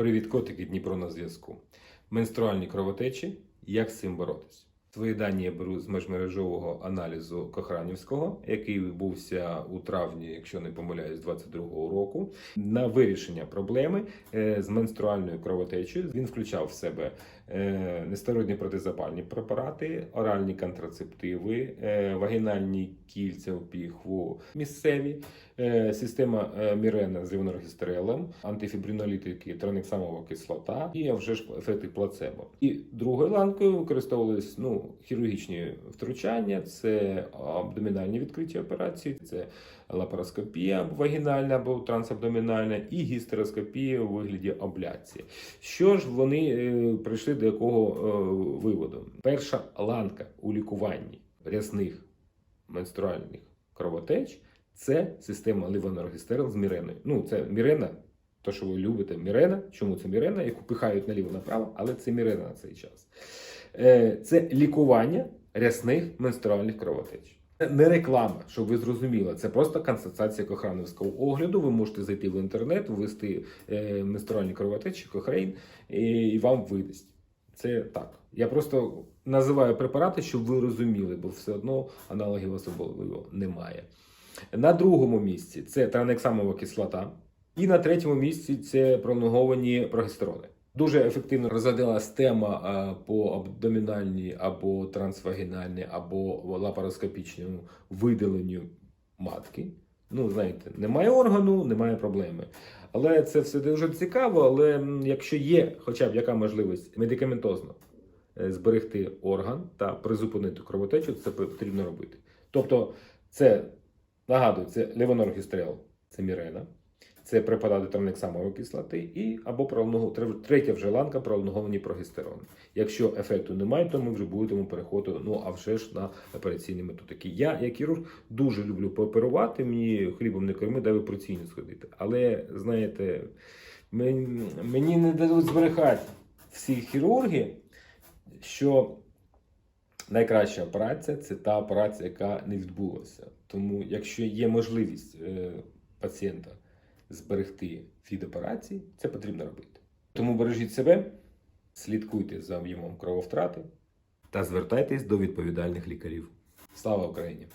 Привіт, котики Дніпро на зв'язку. Менструальні кровотечі. Як з цим боротись? Свої дані я беру з межмережового аналізу Кохранівського, який відбувся у травні, якщо не помиляюсь, 22-го року. На вирішення проблеми е, з менструальною кровотечею він включав в себе е, нестероїдні протизапальні препарати, оральні контрацептиви, е, вагінальні кільця в піхву місцеві, система Мірена з лівоноргістерелем, антифібринолітики, транексамова кислота і вже ж ефекти плацебо. І другою ланкою використовувались ну, хірургічні втручання, це абдомінальні відкриті операції, це лапароскопія вагінальна або трансабдомінальна і гістероскопія у вигляді абляції. Що ж вони е, прийшли до якого е, виводу? Перша ланка у лікуванні рясних менструальних кровотеч це система ливоноргістерол з міреною. Ну, це мірена, то, що ви любите, мірена. Чому це мірена, яку пихають наліво-направо, але це мірена на цей час. Е, Це лікування рясних менструальних кровотеч. Це не реклама, щоб ви зрозуміли. Це просто констатація кохрановського огляду. Ви можете зайти в інтернет, ввести е, менструальні кровотечі, кохрейн, і, вам видасть. Це так. Я просто називаю препарати, щоб ви розуміли, бо все одно аналогів особливо немає. На другому місці це транексамова кислота. І на третьому місці це пролонговані прогестерони. Дуже ефективно розглядалась тема по абдомінальній або трансвагінальній, або лапароскопічному видаленню матки. Ну, знаєте, немає органу, немає проблеми. Але це все дуже цікаво. Але якщо є хоча б яка можливість медикаментозно е, зберегти орган та призупинити кровотечу, це потрібно робити. Тобто, це нагадую, це левоноргістрел, це мірена, це препарати транексамової кислоти і або третя вже ланка пролонговані прогестерони. Якщо ефекту немає, то ми вже будемо переходити ну а вже ж на операційні методики. Я, як хірург, дуже люблю пооперувати. Мені хлібом не корми, дай в операційну сходити. Але знаєте, мені, не дадуть зберегати всі хірурги, що найкраща операція це та операція, яка не відбулася. Тому, якщо є можливість е, пацієнта зберегти від операції, це потрібно робити. Тому бережіть себе, слідкуйте за об'ємом крововтрати та звертайтесь до відповідальних лікарів. Слава Україні!